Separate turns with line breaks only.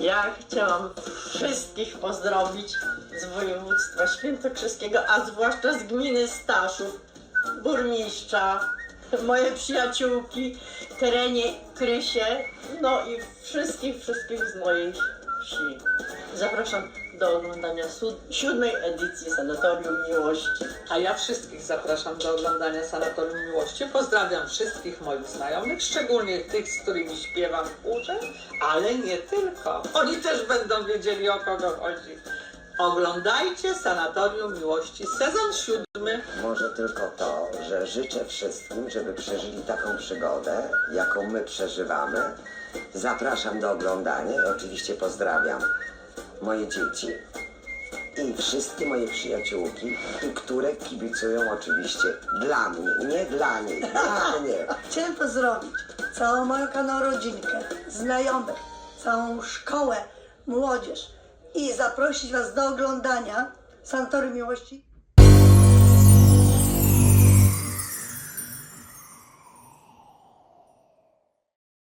Ja chciałam wszystkich pozdrowić z województwa świętokrzyskiego, a zwłaszcza z gminy Staszów, burmistrza, moje przyjaciółki, Terenie, Krysie, no i wszystkich, wszystkich z mojej wsi. Zapraszam do oglądania siódmej edycji Sanatorium Miłości.
A ja wszystkich zapraszam do oglądania Sanatorium Miłości. Pozdrawiam wszystkich moich znajomych, szczególnie tych, z którymi śpiewam w ale nie tylko. Oni też będą wiedzieli, o kogo chodzi. Oglądajcie Sanatorium Miłości, sezon siódmy.
Może tylko to, że życzę wszystkim, żeby przeżyli taką przygodę, jaką my przeżywamy. Zapraszam do oglądania i oczywiście pozdrawiam moje dzieci i wszystkie moje przyjaciółki, które kibicują oczywiście dla mnie, nie dla nich, dla mnie.
Chciałem pozdrowić całą moją kanał rodzinkę, znajomych, całą szkołę, młodzież i zaprosić Was do oglądania Sanatorium Miłości